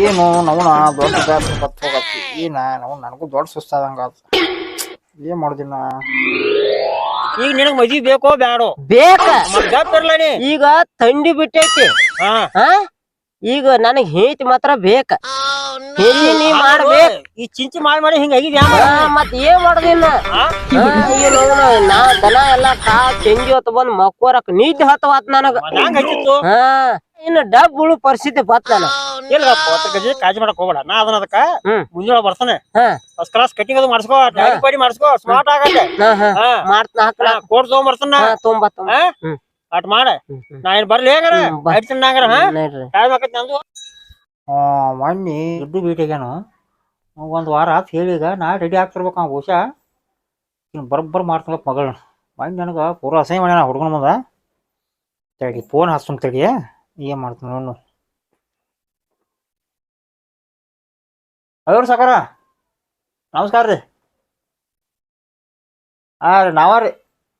ಏನು ನವನ ದೊಡ್ಡ ಜಾತ್ರೆ ಬತ್ತ ಹೋಗತ್ತಿ ಏನ? ನಾವು ನನಗೂ ದೊಡ್ಡ ಸುಸ್ತಾದಂಗ ಏನ್ ಮಾಡ್ದಿನ ಈಗ ನಿನಗ್ ಮದ್ವಿ ಬೇಕೋ ಬ್ಯಾಡೋ? ಬೇಕ. ನೀ? ಈಗ ತಂಡಿ ಬಿಟ್ಟೈತಿ. ಹಾ. ಹಾ? ಈಗ ನನಗ್ ಹೇತಿ ಮಾತ್ರ ಬೇಕ. ಹೇತಿ ನೀ ಮಾಡ್ಬೇಕ? ಈ ಚಿಂಚಿ ಮಾಡಿ ಮಾಡಿ ಹಿಂಗ ಆಗಿದ್ಯಾ ಹಾ, ಮತ್ ಏನ್ ಮಾಡೋದಿಲ್ಲ ನಾ ದನ ಎಲ್ಲಾ ಕಾ ತೆಂಗಿ ಹೊತ್ತು ಬಂದ್ ಮಕ್ಕೋರಕ್ ನಿದ್ದೆ ಹತ್ತವಾತ್ ನನಗ. ಹೆಂಗ ಹಚ್ಚಿತ್ತು? ಹಾ ಇನ್ನು ಡಬ್ ಉಳು ಪರಿಸ್ಥಿತಿ ಬತ್ ಇಲ್ಲ ಗಜಿ ಕಾಜಿ ಮಾಡಕ್ ಹೋಗ್ಬೇಡ. ನಾ ಅದನ್ನ ಅದಕ್ಕ ಹ್ಮ್. ಮುಂಜಾನೆ ಬರ್ತಾನೆ. ಹಾ. ಫಸ್ಟ್ ಕ್ಲಾಸ್ ಕಟಿಂಗ್ ಅದು ಮಾಡ್ಸ್ಕೋ ಡ್ಯಾಡಿ ಪಾಡಿ ಮಾಡ್ಸ್ಕೋ ಸ್ಮಾರ್ಟ್ ಆಗತ್ತೆ. ಹಾ ಹಾ. ಹಾ. ಮಾಡ್ತಾನ ಹಾಕ್ಲ. ಕೋಟ್ ತಗೊಂಬರ್ತಾನ ಹಾ ತೊಂಬ ತೊಂಬ. ಅಟ್ ಮಾಡ. ಹ್ಮ್, ಹ್ಮ್. ನಾ ಏನ್ ಬರ್ಲಿ ಹೇಗಾರ? ಹ್ಮ್, ಬಾ. ಆಯ್ತು ನಾಗರ ಹಾ? ನೋಡ್ರಿ. ಟೈಮ್ ಆಕತ್ ನಂದು. ಮೊನ್ನೆ ದುಡ್ಡು ಭೇಟಿಗ್ಯಾನು ಒಂದು ವಾರ ಆತ್ ಹೇಳೀಗ ನಾ ರೆಡಿ ಆಗ್ತಿರ್ಬೇಕು ಅವ್ನು ಬಹುಶಃ. ಇನ್ನು ಬರೋಬ್ಬರ್ ಮಾಡ್ತಾನಪ್ಪ ಮಗಳನ್ನ ಮೊನ್ನೆ ನನಗೆ ಪೂರ ಅಸಹ್ಯ ಮಾಡ್ಯಾನ ಹುಡುಗನ ಮುಂದೆ. ತಡಿ ಫೋನ್ ಹಚ್ತಾನ ತಡಿ ಏನು ಮಾಡ್ತೀನಿ ನೋಡು ಅವ್ರು ಸಾಕಾರ. ನಮಸ್ಕಾರ ರೀ. ಹಾಂ ರೀ, ನಾವ ರೀ.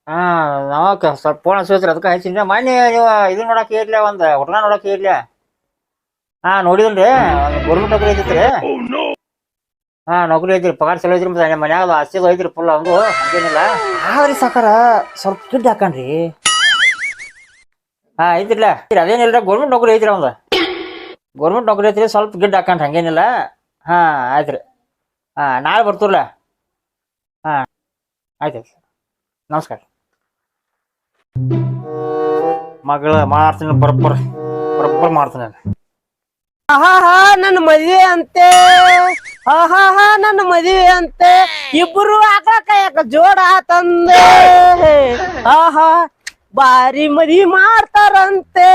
ಹಾಂ, ನಾವ ಸ್ವಲ್ಪ ಫೋನ್ ಹಚ್ಚಿದ್ರಿ ಅದಕ್ಕೆ ಹಚ್ಚಿನ್ರಿ. ಮೊನ್ನೆ ನೀವು ಇದು ನೋಡೋಕೆ ಇರಲಿ ಒಂದು ಹುಡುಗ ನೋಡೋಕೆ ಹೇಳಿಲ್ಲ ಹಾ ನೋಡಿದ್ರಿ ಗೌರ್ಮೆಂಟ್ ನೌಕರಿ ಐತಿತ್ರಿ. ಹಾ ನೌಕರಿ ಐತ್ರಿ ಪಗಾರ ಚಲೋ ಐತ್ರಿ ಮತ್ತೆ ಮನ್ಯಾಗ ಆಸ್ತಿ ಐತ್ರಿ ಫುಲ್ ಹಂಗು ಹಂಗೇನಿಲ್ಲ. ಆದ್ರಿ ಸಾಕಾರ ಸ್ವಲ್ಪ ದುಡ್ಡು ಹಾಕಣ್ರಿ. ಹಾ ಐತ್ರಿಲ್ಲ. ಅದೇನಿಲ್ಲ ಗೌರ್ಮೆಂಟ್ ನೌಕರಿ ಐತ್ರಿ ಅವಂದ. ಗೌರ್ಮೆಂಟ್ ನೌಕರಿ ಐತ್ರಿ ಸ್ವಲ್ಪ ಗಿಡ್ ಹಾಕನ್ರಿ ಹಂಗೇನಿಲ್ಲ. ಹಾ ಆಯ್ತ್ರಿ. ಹಾ ನಾಳೆ ಬರ್ತೀರಲ್ಲ ಹಾ ಆಯ್ತು ನಮಸ್ಕಾರ. ಮಗಳ ಮಾಡ್ತೀನಿ ಬರೋಬ್ಬರ ಬರೋಬ್ಬರ ಮಾಡ್ತೀನಿ ನಾನು ಆಹಾ ನನ್ನ ಮದುವೆ ಅಂತೆ. ಆಹಾ ನನ್ನ ಮದುವೆ ಅಂತೆ. ಇಬ್ರು ಆಕಾಕ ಯಾಕ ಜೋಡ ತಂದೆ. ಆಹಾ ಬಾರಿ ಮದಿ ಮಾಡ್ತಾರಂತೆ.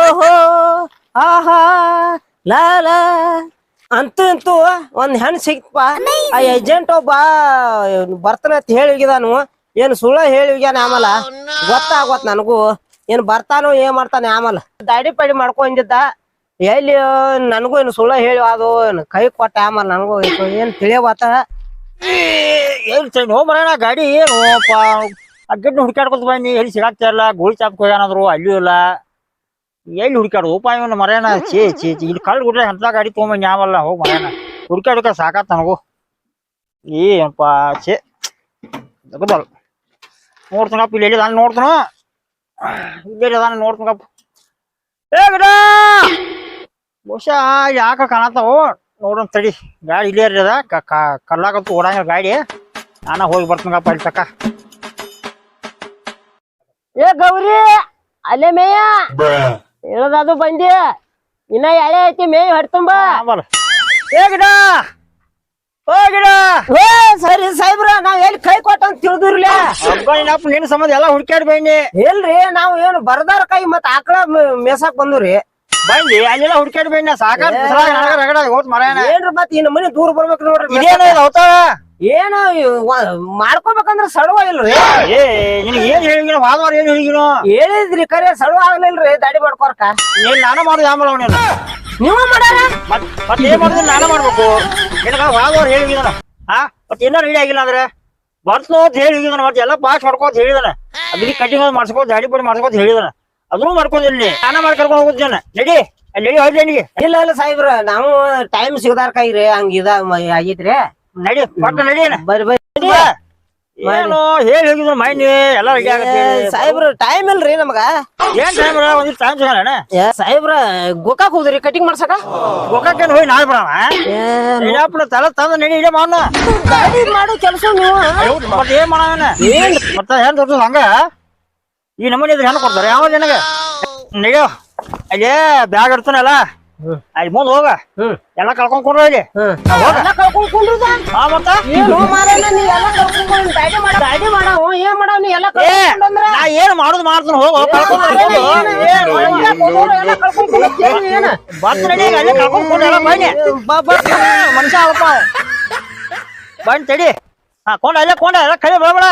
ಓಹೋ ಆಹಾ ಲಾಲ ಅಂತೂ ಅಂತೂ ಒಂದ್ ಹೆಣ್ ಸಿಕ್ತಪ್ಪ. ಆ ಏಜೆಂಟ್ ಒಬ್ಬ ಬರ್ತಾನೆ ಅಂತ ಹೇಳಿ ಹೋಗಿದಾನು ಏನ್ ಸುಳ್ಳ ಹೇಳಿಗ್ಯಾನ ಆಮಲ? ಗೊತ್ತಾಗೋತ್ ನನಗೂ. ಏನ್ ಬರ್ತಾನೋ, ಏನ್ ಮಾಡ್ತಾನೆ ಆಮಲ. ದಾಡಿ ಪಾಡಿ ಮಾಡ್ಕೊಂಡಿದ್ದ ಎಲ್ಲಿ ನನಗೂ ಏನು ಸುಳ್ಳ ಹೇಳಿ, ಅದು ಕೈ ಕೊಟ್ಟ ಆಮೇಲೆ ನನಗೂ ಏನು ಏನ್ ಏನು ಸರಿ ಮರಣ, ಗಾಡಿ ಏನು ಅಗ್ಗಡ್ನ ಹುಡುಕಾಡ್ಕೊತ ಬನ್ನಿ ಎಲ್ಲಿ ಸಿಗಾಕ್ತಾ ಇಲ್ಲ ಗೋಳಿ ಚಾಪ್ ಹೋಗ್ಯಾನಂದ್ರು ಅಲ್ಲೂ ಇಲ್ಲ. ಎಲ್ಲಿ ಹುಡುಕಾಡು ಉಪಾಯ ಇವನು ಮರೇನ ಚೇ ಚೇ ಚಿ ಇಲ್ಲಿ ಕಳ್ಳು ಗುಡ್ಲೆ ಅಂತ ಗಾಡಿ ತೊಗೊಂಬಂದು ಯಾವಲ್ಲ, ಹೋಗಿ ಮರೇನ ಹುಡುಕಾಡ್ಕ ಸಾಕಾತ್ ನನಗೂ. ಏನಪ್ಪ ಚೇ ದಗದಲ್ಲ ನೋಡ್ತೀನಪ್ಪ ಇಲ್ಲಿ ಎಲ್ಲಿ ನಾನು ನೋಡ್ತೀನ. ಇಲ್ಲಿ ನಾನು ನೋಡ್ತೀನಪ್ಪ ಏ ಗಿಡ ಬಹುಶಃ ಯಾಕ ಕಾಣತಾವು ನೋಡೋಣ ತಡಿ. ಗಾಡಿ ಇಲ್ಲೇ ಇರದ. ಕಲ್ಲಾಗಂತೂ ಓಡಂಗಿಲ್ಲ ಗಾಡಿ. ನಾನ ಹೋಗಿ ಬರ್ತೀನಪ್ಪ ಅಲ್ಲಿ ತಕ. ಏ ಗೌರಿ ಅಲ್ಲೇ ಮೇಯ. ಅದು ಬಂದಿ. ಇನ್ನ ಎಳೆ ಐತಿ ಮೇಯ್ ಹೊಡ್ತುಂಬ ಏ ಗಿಡ. ಓ ಗಿಡ. ಏ ಸರಿ ಸಾಹೇಬ್ರ ನಾವ್ ಎಲ್ಲಿ ಕೈ ಕೊಟ್ಟ ಅಂತ ತಿಳಿದಿರ್ಲಿ ನಿನ್ನ ಸಂಬಂಧ ಎಲ್ಲ ಹುಡುಕ್ಯಾಡಿ ಬನ್ನಿ ಇಲ್ರಿ ನಾವ್ ಏನು ಬರ್ದಾರ ಕೈ ಮತ್ ಆಕಳ ಮೇಸಾಕ್ ಬಂದ್ರಿ ಬಂದಿ ಅಲ್ಲೆಲ್ಲ ಸಾಕಾತ್ ಬಿಸ್ಲಾಗ ನನಗ ರಗಡ ಹೋತ್ ಮರೇನ ಏನ್ರಿ ಮತ್ ಇನ್ನ ಮನಿ ದೂರ ಬರ್ಬೇಕು ನೋಡ್ರಿ ಇದೇನ ಇದು ಅವತಾರ? ಏನು ಮಾಡ್ಕೋಬೇಕಂದ್ರ ಸಡವ ಇಲ್ರಿ. ಏ ನಿನಗೆ ಏನ್ ಹೇಳಿಗಿನ ವಾದವಾರ ಏನ್ ಹೇಳಿಗಿನೋ ಹೇಳಿದ್ರಿ ಕರೆ ಸಡವ ಆಗ್ಲಿಲ್ರಿ ದಾಡಿ ಮಾಡ್ಕೊರ್ಕ. ಏನ್ ನಾನು ಮಾಡುದು ಆಮೇಲೆ ಅವನೇನು? ನೀವು ಮಾಡಾರ ಮತ್ ಮತ್ ಏನ್ ಮಾಡುದು ನಾನು ಮಾಡ್ಬೇಕು? ನಿನಗ ವಾದವಾರ ಹೇಳಿಗಿನ ಹಾ ಮತ್ ಏನಾರ ರೆಡಿ ಆಗಿಲ್ಲ ಅಂದ್ರೆ? ಬರ್ತೋ ಅಂತ ಮತ್ತೆ ಎಲ್ಲ ಪಾಸ್ ಮಾಡ್ಕೋತ ಹೇಳಿದಾನ. ಅದಕ್ಕೆ ಕಟಿಂಗ್ ಮಾಡ್ಸ್ಕೋತ ದಾಡಿ ಪಡಿ ಮಾಡ್ಸ್ಕೋತ ಹೇಳಿದಾನ. ಅದನ್ನು ಮಾಡ್ಕೊಂಡಿಲ್ಲ ಸ್ನಾನ ಮಾಡಿ ಕರ್ಕೊಂಡು ಜನ. ನಡಿ. ಅಲ್ಲಿ ನಡಿ ಹೋಗ್ಲಿ ನನಗೆ ಇಲ್ಲ ಇಲ್ಲ ಸಾಹೇಬ್ರ ನಾವು ಟೈಮ್ ಸಿಗದಾರ ಕೈರಿ ಹಂಗ ಇದ ಆಗೈತ್ರಿ. ನಡಿ ಪಟ್ಟ ನಡಿ ಏನ? ಬರ್ರಿ ಬರ್ರಿ. ಏನು ಹೇಳಿ ಹೋಗಿದ್ರು ಮೈನಿ ಎಲ್ಲ ರೆಡಿ ಆಗತ್ತೆ ಸಾಹೇಬ್ರ ಟೈಮ್ ಇಲ್ರಿ ನಮಗ. ಏನ್ ಟೈಮ್ ಒಂದಿಷ್ಟು ಟೈಮ್ ಸಿಗಲ್ಲ ಸಾಹೇಬ್ರ ಗೋಕಾಕ್ ಹೋದ್ರಿ ಕಟಿಂಗ್ ಮಾಡ್ಸಕ? ಗೋಕಾಕೇನು ಹೋಗಿ ನಾಳೆ ಬರವ ಇಡಪ್ಪನ ತಲೆ ತಂದ ನಡಿ ಇಡೇ ಮಾವನ. ಮಾಡೋ ಕೆಲಸ ನೀವು ಮತ್ತೆ ಏನ್ ಮಾಡವನ ಮತ್ತೆ ಏನ್ ತೋರ್ಸೋದು ಹಂಗ? ಈ ನಮೂನಿ ಇದ್ರೆ ಹೆಣ್ಣು ಕೊಡ್ತಾರೆ ಯಾವ ನಿನಗ ನಿಗ ಅಲ್ಲೇ ಬ್ಯಾಗ್ ಇಡ್ತಾನಲ್ಲ ಅಲ್ಲಿ ಮುಂದೆ ಹೋಗ. ಎಲ್ಲ ಕಳ್ಕೊಂಡ್ ಕೊಡ್ರಿ? ಹಾ ಮತ್ತ ಏನು ನೀ ಮಾಡುದು ಮಾಡ್ತಾನ ಹೋಗ ಎಲ್ಲ ಕಳ್ಕೊಂಡ್ ಅಲ್ಲೇ ಕೊಡ್ರಿ ಬನ್ನಿ ಬಾ ಬಾ ಮನುಷ್ಯ ಬನ್ ಬಂದ್ ತಡಿ ಹಾ ಕೊಂಡ ಅಲ್ಲೇ ಕೊಂಡ ಎಲ್ಲ ಕೈ ಬರಬೇಡ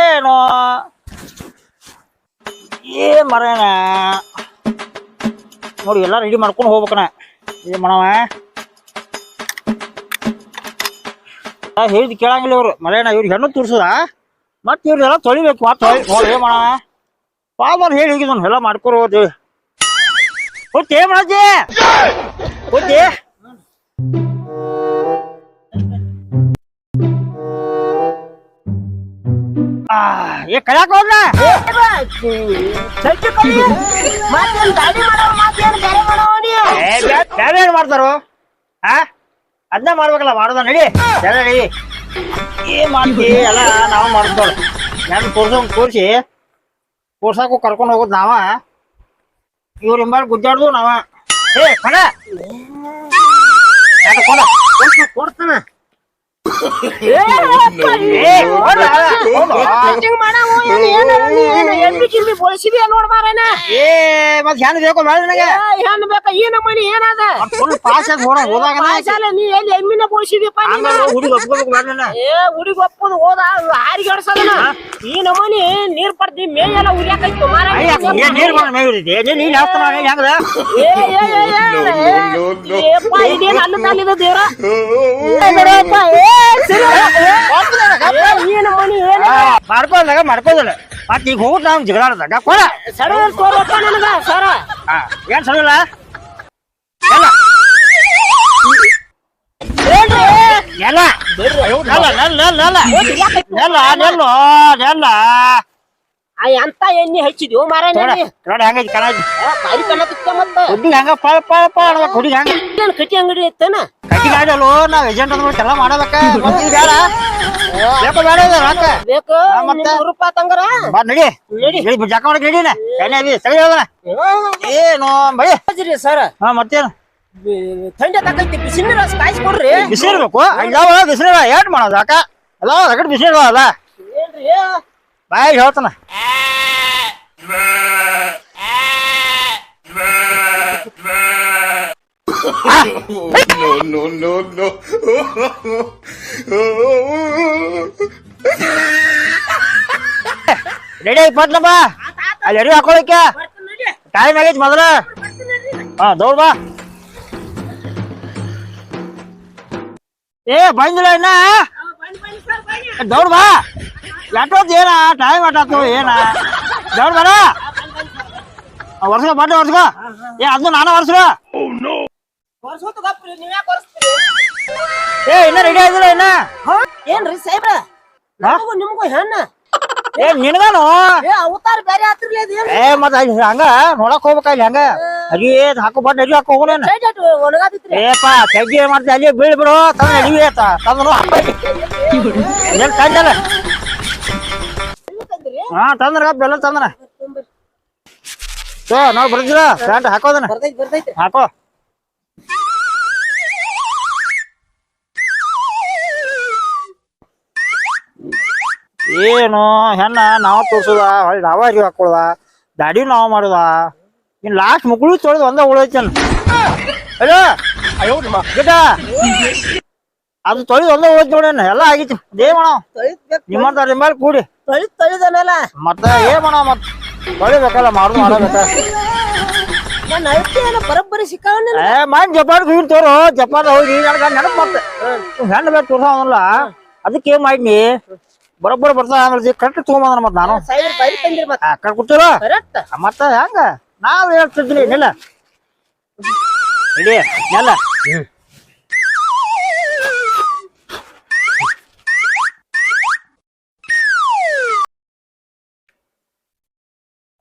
ಏನು ಏ ಮರೇನ ನೋಡಿ, ಎಲ್ಲ ರೆಡಿ ಮಾಡ್ಕೊಂಡು ಹೋಗ್ಬೇಕನ. ಏನ್ ಮಾಡವ ಹೇಳಿದ್ ಕೇಳಂಗಿಲ್ಲ ಇವ್ರು. ಮರೇನ ಇವ್ರಿಗೆ ಹೆಣ್ಣು ತೋರ್ಸದ? ಮತ್ತೆ ಇವ್ರೆಲ್ಲ ತೊಳಿಬೇಕು, ಮತ್ತೆ ನೋಡಿ ಏನ್ ಮಾಡವ ಪಾಲ್ಮಾರ್ ಹೇಳಿ ಹೋಗಿದ್ ಎಲ್ಲ ಮಾಡ್ಕೊರು ಏನ್ ಕೂತಿ ಏನ್ ಮಾಡಜ್ಜಿ ಏ ಕಳ್ಯಾಕ ಮತ್ತೇನ್ ಬೇರೆ ಏನ್ ಮಾಡ್ತಾರೋ? ಆ? ಅದನ್ನ ಮಾಡ್ಬೇಕಲ್ಲ ಮಾಡೋದ ನಡಿ. ಏನ್ ಮಾಡ್ತಿ ಎಲ್ಲ ನಾವು ಮಾಡ್ತೋಳ ನಾನು ತೋರ್ಸ ತೋರ್ಸಿ ತೋರ್ಸಾಕು ಕರ್ಕೊಂಡು ಹೋಗೋದು ನಾವ. ಇವ್ರ ಹಿಂಬಾಲ್ ಗುದ್ದಾಡ್ದು ನಾವ. ಏ ಕೊಡ. ಕೊಡ ಕೊಡ್ತಾನ. ಏ ನೀ ಏ ಮತ್ ಹೆಂಗ್ ಬೇಕು ಬೇಡ ನನಗೆ ಏನ್ ಬೇಕ ಈ ನಮ್ಮನಿ ಏನದ ಫುಲ್ ಪಾಸ್ ಆಗಿ ಹೋದಾಗ ನೀ ಎಲ್ಲಿ ಎಮ್ಮಿನ ಆಮೇಲೆ ಹುಡುಗ ಒಪ್ಕೋಬೇಕು ಬೇಡ ಏ ಹುಡುಗ ಒಪ್ಪದು ಹೋದ ಹಾರಿಗೆ ಹೊಡ್ಸದನ ಈ ನಮ್ಮನಿ ನೀರ್ ಪಡ್ದಿ ಮೇ ಎಲ್ಲ ಉರಿಯಾಕೈತು ಮಾರ ನೀರ್? ನೀನ್ ನೀನ್ ಹಾಕ್ತಾನ ಹೆಂಗದ ಏ ಏ ಏ ಏ ದೇವ್ರ ಸಿರಿ. ಏನ ಮಾಡ್ಕೊಂಡಾಗ ಮಾಡ್ಕೋದಿಲ್ಲ ಮತ್ ಈಗ ಹೋಗುದ್ ನಾವು ಜಿಗಳಾಡ್ದಾಗ ಕೊಡ. ಸಡವ ತೋರಪ್ಪ ನನಗ ಸರ. ಆ, ಏನ್ ಸರಲ್ಲ ಎಲ್ಲ. ಎಲ್ಲ. ನೆಲ್ಲ ನೆಲ್ಲ ಎಂತ ಎಣ್ಣೆ ಹಚ್ಚಿದ್ಯೋ ಮಾರ ನೋಡ ಹೆಂಗೈತಿ ಕಣಾಜಿ. ಬಾರಿ ಕಣ್ಣತ್ತಿತ್ತ ಮತ್ತ. ಹುಡುಗ ಹೆಂಗ ಪಳ ಪಳ ಹುಡುಗ ಹಂಗ? ಕಟ್ಟಿ ಅಂಗಡಿ ಐತನ? ಕಟ್ಟಿ ಗಾಡಲು ನಾವ್ ಏಜೆಂಟ್ ಅಂದ್ಬಿಟ್ಟು ಎಲ್ಲ ಬೇಡ ಬೇಕು ಬೇಡ ಇದು ರೊಕ್ಕ. ಬೇಕು. ಮತ್ತೆ? ನೂರು ರೂಪಾಯಿ ತಂಗರ? ಬಾ ನಡಿ. ನಡಿ. ನಡಿ ಜಾಕ ಮಾಡಕ್ ನಡಿನ ಅದಿ ಸರಿ ಏನು ಬಳಿ ಹಚ್ಚಿರಿ ಸರ್. ಹಾ ಮತ್ತೇನು? ಥಂಡಿ ತಕೈತಿ ಬಿಸಿ ನೀರು ಕಾಯಿಸಿ ಕೊಡ್ರಿ. ಬಿಸಿ ಇರ್ಬೇಕು ಬಿಸಿ ಏಟ್ ಮಾಡೋದು ಅಕ್ಕ? ಎಲ್ಲ ರಗಡ್ ಬಿಸಿ ಅದ. ಏನ್ರಿ? ಬಾಯ್ ಹೇಳ್ತಾನ. No, no, no, no. Ready ಆಗಿ ಪಟ್ಲಪ್ಪ ಅಲ್ಲಿ ರೆಡಿ ಹಾಕೊಳಕ್ಕೆ. ಟೈಮ್ ಆಗೈತಿ ಮೊದಲ. ಹಾ ದೌಡ್ ಬಾ. ಏ ಬಂದಿಲ್ಲ ಇನ್ನ? ದೌಡ್ ಬಾ. ಲ್ಯಾಪ್ಟಾಪ್ ಏನ ಟೈಮ್ ಆಟಾತು ಏನ? ದೌಡ್ ಬರ ವರ್ಷ ಬಡ್ಡೆ ವರ್ಷ ಏ ಅದನ್ನ ನಾನು ವರ್ಷ ಏ ಇನ್ನ ರೆಡಿ ಆಗಿಲ್ಲ ಇನ್ನ? ಏನ್ರಿ ಸಾಹೇಬ್ರ? ನಿಮ್ಗೂ ಹೆಣ್ಣ. ಏ ನಿನಗಾನು? ಏ ಅವತಾರ ಬೇರೆ ಏ ಮತ್ತ ಹಂಗ ನೋಡಕ್ ಹೋಗ್ಬೇಕ ಇಲ್ಲಿ ಹಂಗ ಅಡಿ ಹಾಕು ಬಟ್ ಅಡಿ ಹಾಕೋ ಹೋಗೋಣ ಒಣಗಾದಿತ್ರಿ. ಏಪ ತೆಗಿ ಏನ್ ಮಾಡ್ತಿ? ಅಲ್ಲಿ ಬೀಳ್ ಬಿಡು ತಂದ ತಂದನು ತಂದಲ್ಲ ಹಾ ತಂದ್ರ ಬೆಲ್ಲ ತಂದನ ಸೊ ನಾವ್ ಪ್ಯಾಂಟ್ ಹಾಕೋದನ ಹಾಕೋ. ಏನು ಹೆಣ್ಣ ನಾವ್ ತೋರ್ಸುದ ಹೊಳ್ಳಿ ನಾವ ಅರಿವಿ ಹಾಕೊಳ್ಳದ ದಾಡಿ ನಾವ್ ಮಾಡುದ. ಇನ್ ಲಾಸ್ಟ್ ಮುಗುಳು ತೊಳೆದು ಒಂದ ಉಳೈತೇನ ಅಯ್ಯೋ ಗಿಡ. ಅದು ತೊಳೆದು ಒಂದ ಉಳೈತಿ ನೋಡೇನ ಎಲ್ಲ ಆಗಿತ್ತು. ಅದೇ ಮಾಡವ್ ನಿಮ್ಮಂತ ನಿಮ್ಮಲ್ಲಿ ಕೂಡಿ. ತೊಳಿ ತೊಳಿದನಲ್ಲ. ಮತ್ತ ಏ ಮಾಡವ್ ಮತ್? ತೊಳಿಬೇಕಲ್ಲ ಮಾಡುದು ಮಾಡಬೇಕ. ಬರೋಬ್ಬರಿ ಸಿಕ್ಕಾವಣ್ಣ ಏ ಮನ್ ಜಪಾನ್ ಹೋಗಿ ತೋರು ಜಪಾನ್ ಹೋಗಿ ನನಗ ನೆನಪು ಮತ್ತೆ ಹೆಣ್ಣು ಬೇಕು ತೋರ್ಸವಲ್ಲ ಅದಕ್ಕೆ ಏನ್ ಮಾಡಿನಿ? ಬರೋಬ್ಬರ ಬರ್ತಾ ಆಮೇಲೆ ಕರೆಕ್ಟ್ ತಗೊಂಬಂದ್ರ ಮತ್ ನಾನು? ಕರೆಕ್ಟ್ ಬರಿ ತಂದಿರಿ ಮತ್ತ ಹೆಂಗ? ನಾವ್ ಹೇಳ್ತಿದ್ವಿ ನಿಲ್ಲ. ಇಡಿ ನೆಲ್ಲ.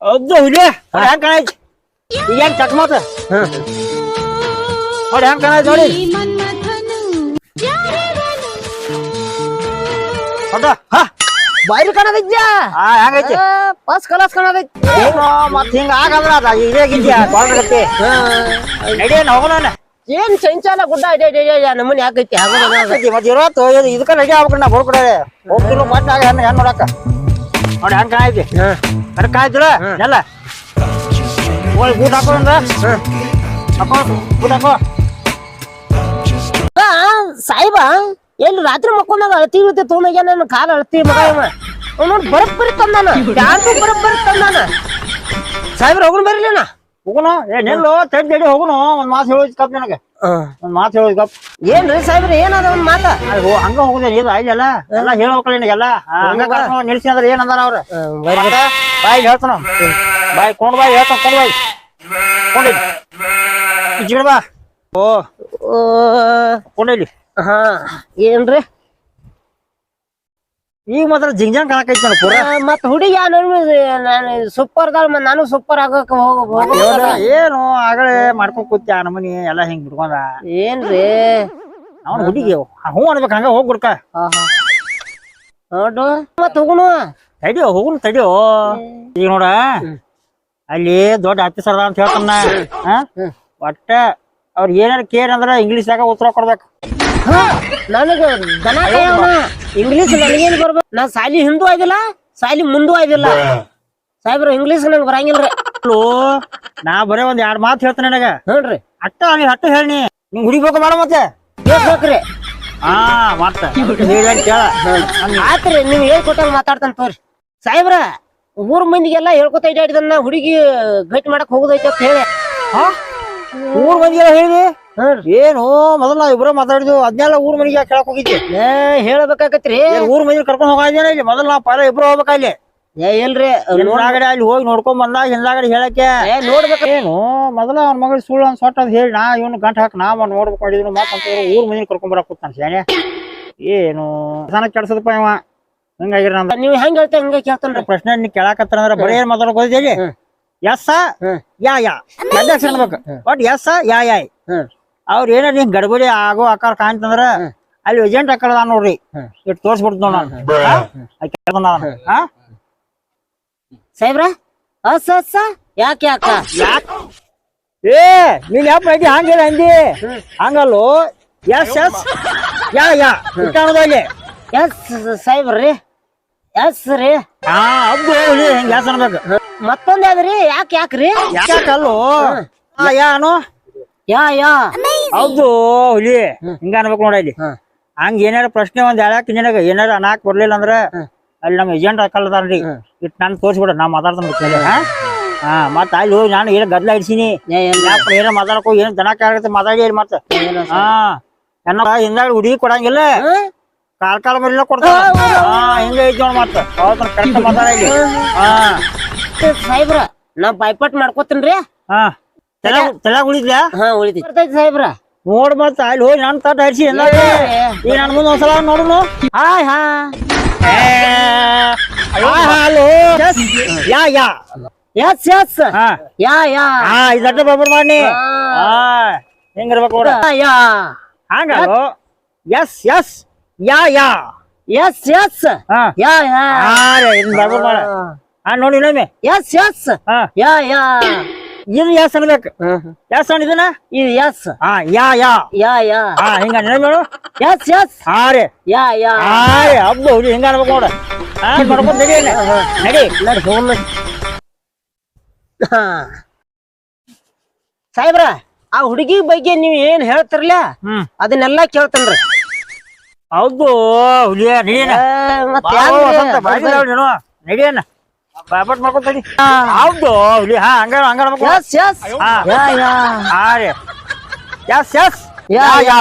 ಅದು ಇದೆ ನೋಡಿ ಹೆಂಗ್ ಕಾಣೈತಿ ಈಗ ಹೆಂಗ್ ಚಟ್ ಮಾತ? ನೋಡಿ ಹೆಂಗ್ ಕಾಣೈತಿ ನೋಡಿ ಹೊಟ್ಟ ಹಾ. ಬಾರಿ ಕಾಣದಿದ್ಯಾ ಆ ಹೆಂಗೈತಿ? ಫಸ್ಟ್ ಕ್ಲಾಸ್ ಕಾಣದೈತಿ. ಏನು ಮತ್ ಹಿಂಗ ಆಗಲ್ಲ ಅದ ಇದೇ ಗಿದ್ಯಾ ಕೊಳಗತ್ತೆ ನಡಿಯನ್ ಹೋಗೋಣ. ಏನ್ ಚಂಚಾಲ ಗುಡ್ಡ? ಇದೆ ಇದೆ ಇದೆ ನಮ್ಮನೆ ಯಾಕೈತಿ ಹಾಗೋದ ಮತ್ತೆ ಇರೋತ್ತು ಇದು ಇದಕ್ಕ ರೆಡಿ ಆಗ್ಬೇಕು ನಾ ಬರ್ಕೊಡೆ ಹೋಗ್ತಿಲ್ಲ ಮತ್ತೆ ಆಗ ಹೆಣ್ಣು ಹೆಣ್ಣು ನೋಡಕ್ಕ. ನೋಡಿ ಹೆಂಗ್ ಕಾಯ್ತಿ ಕರೆಕ್ಟ್ ಕಾಯ್ತಿರ ಎಲ್ಲ ಹೋಗಿ ಬೂಟ್ ಹಾಕೋ ಅಂದ ಹಾಕೋ ಬೂಟ್ ಹಾಕೋ. ಸಾಯಿಬ. ಎಲ್ಲಿ ರಾತ್ರಿ ಮಕ್ಕೊಂಡಾಗ ಅಳತಿ ಇರುತ್ತೆ ತೊಗೊಂಡೋಗ್ಯ ನನ್ನ ಕಾಲ ಅಳತಿ ಮಗ ಅವ್ನು ಬರಬ್ಬರಿ ತಂದಾನ. ಯಾರು ಬರಬ್ಬರಿ ತಂದಾನ. ಸಾಹೇಬ್ರ ಹೋಗುನ್ ಬರಲಿನ ಹೋಗೋಣ. ಏ ನಿಲ್ಲು ತೆಗ್ ಜಡಿ ಹೋಗೋಣ. ಒಂದ್ ಮಾತು ಹೇಳೋದ್ ಕಪ್ ನನಗೆ. ಒಂದ್ ಮಾತು ಹೇಳೋದ್ ಕಪ್. ಏನ್ರಿ ಸಾಹೇಬ್ರ ಏನದ ಒಂದ್ ಮಾತ? ಹಂಗ ಹೋಗುದೇ ಏನ್ ಇಲ್ಲೆಲ್ಲ ಎಲ್ಲ ಹೇಳ್ಬೇಕಲ್ಲ ನಿನಗೆಲ್ಲ. ಹಂಗ ನಿಲ್ಸಿ ಅಂದ್ರೆ ಏನ್ ಅಂದಾರ ಅವ್ರ? ಬಾಯ್ ಹೇಳ್ತಾನ ಬಾಯ್ ಕೊಂಡ್ ಬಾಯ್ ಹೇಳ್ತಾನ ಕೊಂಡ್ ಬಾಯ್ ಕೊಂಡಿ ಜಿಗಡ ಬಾ. ಓ. ಓ, ಕೊಂಡಲ್ಲಿ ಹಾ. ಏನ್ರಿ? ಈಗ ಮಾತ್ರ ಜಿಂಜಾಂಗ್ ಕಾಣಕೈತಿ ನೋಡು ಪೂರ. ಮತ್ ಹುಡುಗಿ ನಾನು ಸೂಪರ್ ದಾಳ ಮತ್ ನಾನು ಸೂಪರ್ ಆಗಕ್ ಹೋಗ್ಬೋದು ಏನು ಆಗಲೇ ಮಾಡ್ಕೊಂಡ್ ಕೂತ್ಯ ನಮ್ಮನಿ ನಮನಿ ಎಲ್ಲ ಹಿಂಗ್ ಬಿಡ್ಕೊಂಡ ಏನ್ರಿ? ಅವ್ನ ಹುಡುಗಿ ಹೂ ಅನ್ಬೇಕು ಹಂಗ ಹೋಗ್ಬಿಡ್ಕ. ನೋಡು ಮತ್ ಹೋಗುನು? ತಡಿಯೋ ಹೋಗುನು ತಡಿಯೋ. ಈಗ ನೋಡ ಅಲ್ಲಿ ದೊಡ್ಡ ಆಫೀಸರ್ ಅದ ಅಂತ ಹೇಳ್ತಾನ? ಒಟ್ಟ ಅವ್ರ ಏನಾರ ಕೇರ್ ಅಂದ್ರ ಇಂಗ್ಲೀಷ್ದಾಗ ಉತ್ತರ ಕೊಡ್ಬೇಕು. ನನಗ ದನ ಕಾಯವನ ಇಂಗ್ಲಿಷ್ ನನಗೇನು ಬರ್ಬೇಕು? ನಾ ಸಾಲಿ ಹಿಂದೂ ಆಯ್ದಿಲ್ಲ ಸಾಲಿ ಮುಂದೂ ಆಯ್ದಿಲ್ಲ ಸಾಹೇಬ್ರ ಇಂಗ್ಲೀಷ್ ನಂಗೆ ಬರಂಗಿಲ್ರಿ. ಹಲೋ ನಾ ಬರೇ ಒಂದ್ ಎರಡ್ ಮಾತು ಹೇಳ್ತೇನೆ ನನಗ. ಹೇಳ್ರಿ. ಅಟ್ಟ ನೀ ಅಟ್ಟ ಹೇಳಿ ನಿಂಗ್ ಹುಡಿಬೇಕು ಮಾಡ ಮತ್ತೆ? ಬೇಕ್ ಬೇಕ್ರಿ? ಹಾ ಮತ್ತ. ಕೇಳ. ಆತ್ರಿ ನೀವ್ ಹೇಳ್ಕೊಟ್ಟಂಗ ಮಾತಾಡ್ತಾನ ತೋರಿ. ಸಾಹೇಬ್ರ ಊರ್ ಮಂದಿಗೆಲ್ಲ ಹೇಳ್ಕೊತ ಇದ್ದಾಡಿದನ್ನ ಹುಡುಗಿ ಗಟ್ಟಿ ಮಾಡಕ್ ಹೋಗುದೈತೆ ಅಂತ ಹೇಳಿ. ಹಾ? ಊರ್ ಮಂದಿಗೆಲ್ಲ ಹೇಳಿ ಏನು ಮೊದಲ ನಾವ್ ಇಬ್ರ ಮಾತಾಡಿದ್ವು. ಅದ್ನೆಲ್ಲ ಊರ್ ಮನಿಗೆ ಕೇಳಕ್ ಹೋಗಿದ್ದೆ? ಏ ಹೇಳ್ಬೇಕಾಕತ್ರಿ. ಏನ್ ಊರ್ ಮಂದಿ ಕರ್ಕೊಂಡ್ ಹೋಗಿದ್ದೇನೆ ಇಲ್ಲಿ? ಮೊದಲ ನಾವ್ ಪರ ಇಬ್ರು ಹೋಗ್ಬೇಕ ಇಲ್ಲಿ ಏ ಇಲ್ರಿ. ಹಿಂದಾಗಡೆ ಅಲ್ಲಿ ಹೋಗಿ ನೋಡ್ಕೊಂಡ್ ಬಂದಾಗ ಹಿಂದಾಗಡೆ ಹೇಳಕ್ಕೆ. ಏ ನೋಡ್ಬೇಕ ಏನು ಮೊದಲ ಅವ್ನ ಮಗಳು ಸುಳ್ಳು ಅಂತ ಸೊಟ್ಟ ಅದ್ ಹೇಳಿ ನಾ ಇವ್ನು ಗಂಟ ಹಾಕಿ ನಾ ಬಂದ್ ನೋಡ್ಬೇಕು ಮಾಡಿದ್ರು ಮತ್ತಂತ ಊರ್ ಮನಿಗೆ ಕರ್ಕೊಂಡ್ ಬರಕ್ ಕೂತಾನ ಶಾನೆ ಏನು ಸಣ್ಣ ಕೆಡ್ಸದಪ್ಪ ಇವ. ಹಂಗಾಗಿರ ನಂದ ನೀವು ಹೆಂಗ್ ಹೇಳ್ತಾ ಹಂಗ ಕೇಳ್ತಾನ್ರಿ. ಪ್ರಶ್ನೆ ನೀ ಕೇಳಾಕತ್ತಾರ ಅಂದ್ರೆ ಬರೀ ಏನ್ ಮಾತಾಡಕ್ ಹೋದಿದ್ದೆ ಹ್ಮ್. ಎಸ್. Yeah yeah. ಎಲ್ಲ ಅನ್ಬೇಕು. But yes yeah yeah. ಹ್ಮ್. ಅವ್ರ ಏನಾರ ಹಿಂಗ್ ಗಡ್ಬಡಿ ಆಗೋ ಆಕಾರ ಕಾಣ್ತಂದ್ರ ಅಲ್ಲಿ ಏಜೆಂಟ್ ಹಾಕದ ನೋಡ್ರಿ. ಇಟ್ಟು ಇಟ್ ತೋರ್ಸ್ಬಿಡ್ತು ನೋಡ ಸಾಹೇಬ್ರ? ಅಸ ಅಸ. ಯಾಕೆ ಯಾಕ? ಏ ನೀನ್ ಯಾಪ ಐತಿ ಹಂಗಿಲ್ಲ ಅಂದಿ? ಹಂಗಲ್ಲೋ? Yes yes. Yeah yeah. ಇಟ್ಟಾಣದಲ್ಲಿ yes ಸಾಹೇಬ್ರಿ. ಎಸ್ ರೀ. ಹಾ ಹುಲಿ ಹೆಂಗ್ ಯಾಸ್ ಅನ್ಬೇಕು? ಮತ್ತೊಂದ್ ಯಾವ್ದ್ರಿ? ಯಾಕೆ ಯಾಕ್ರಿ ಯಾಕಲ್ಲೋ? ಯಾ ಅನು? ಯಾ ಯಾ. ಹೌದು ಹುಲಿ. ಹಿಂಗ ಅನ್ಬೇಕು ನೋಡ ಇಲ್ಲಿ. ಹಂಗ ಏನಾರ ಪ್ರಶ್ನೆ ಒಂದ್ ಹೇಳಕ್ ನಿನಗ ಏನಾರ ಅನಾಕ್ ಬರ್ಲಿಲ್ಲ ಅಂದ್ರ ಅಲ್ಲಿ ನಮ್ಮ ಏಜೆಂಟ್ ಹಾಕಲ್ಲದಾರ್ರಿ ಇಟ್ ನಾನು ತೋರ್ಸ್ಬಿಡ ನಾ ಮಾತಾಡ್ತಾನೆ ಹಾ? ಹಾ. ಮತ್ತ ಅಲ್ಲಿ ಹೋಗಿ ನಾನು ಏನ ಗದ್ಲ ಇಡ್ಸೀನಿ ಏನ್ ಮಾತಾಡಕ್ ಹೋಗಿ ಏನ್ ದನ ಕಾಗತ್ತೆ ಮಾತಾಡಿ ಏನ್ ಮತ್ತ. ಹಾ. ನನ್ನ ಹಿಂದಾಗ ಹುಡುಗಿ ಕೊಡಂಗಿಲ್ಲ? ಕಾಲ್ ಕಾಲ್ ಮೇಲೆ ಕೊಡ್ತಾರ ಹಿಂಗ ಐತಿ ನೋಡ್ ಮತ್ತ. ಹೌದ್ ಕರೆಕ್ಟ್ ಮಾತಾಡ ಹಾ. ಸಾಹೇಬ್ರ ನಾ ಬಾಯ್ಪಾಟ್ ಮಾಡ್ಕೋತೀನ್ರಿ. ಹಾ. ತಲೆ ತಲೆ ಉಳಿದ್ಯಾ? ಹಾ ಉಳಿದಿ. ಬರ್ತೈತಿ ಸಾಹೇಬ್ರ. ನೋಡ್ ಮತ್ತ ಅಲ್ಲಿ ಹೋಗಿ ನಾನು ತಟ್ಟ ಹರಿಸಿ ಈಗ ನನ್ ಮುಂದೆ ಒಂದ್ಸಲ ನೋಡುನು? ಹಾಯ್ ಹಾ. Hello. Yeah yeah. Yes yes. ಹಾ. Yeah yeah. ಹಾ ಇದಟ್ಟ ಬಬ್ಬರ್ ಮಾಡಿ ಹೆಂಗಿರ್ಬೇಕು ನೋಡ. Yeah, yeah. ಹಂಗ yes. Yes yeah yeah. Yes yes. ಹಾ. Yeah yeah. ಹಾ ರೀ ಇದನ್ನ ಬಬ್ಬರ್ ಮಾಡ. ಹಾ ನೋಡಿ ಇನ್ನೊಮ್ಮೆ. Yes yes. ಹಾ. Yeah yeah. ಇದು ಎಸ್ ಅನ್ಬೇಕು. ಎಸ್ ಅನ್ ಇದನ್ನ? ಇದು ಎಸ್ ಹಾ ಯಾ ಯಾ. ಯಾ ಯಾ. ಹಾ ಹಿಂಗ ನೋಡು ಎಸ್ ಎಸ್ ಹಾ ರೀ. ಯಾ ಯಾ. ಹಾ ರೀ ಹಬ್ಬ ಹುಡಿ ಹಿಂಗ ಅನ್ಬೇಕು ನೋಡ. ಹಾ ಮಾಡ್ಕೊಂಡ್ ನಡಿ ಇಲ್ಲಿ. ನಡಿ. ನಡಿ ಹೋಗ್ಲಿ ಸಾಹೇಬ್ರ ಆ ಹುಡುಗಿ ಬಗ್ಗೆ ನೀವ್ ಏನ್ ಹೇಳ್ತಿರ್ಲ? ಅದನ್ನೆಲ್ಲ ಕೇಳ್ತೇನ್ರಿ ಹೌದು ಹುಲಿಯ ನಡಿಯನ ನಡಿಯನ ಬಾಬಟ್ ಮಾಡ್ಕೊಂಡ್ ತಡಿ ಹೌದು ಇಲ್ಲಿ ಹಾ ಹಂಗ ಹಂಗ ಅನ್ಬೇಕು ನೋಡು. ಎಸ್ ಎಸ್ ಹಾ ಯಾ ಯಾ ಹಾ ರೀ ಎಸ್ ಎಸ್ ಯಾ ಯಾ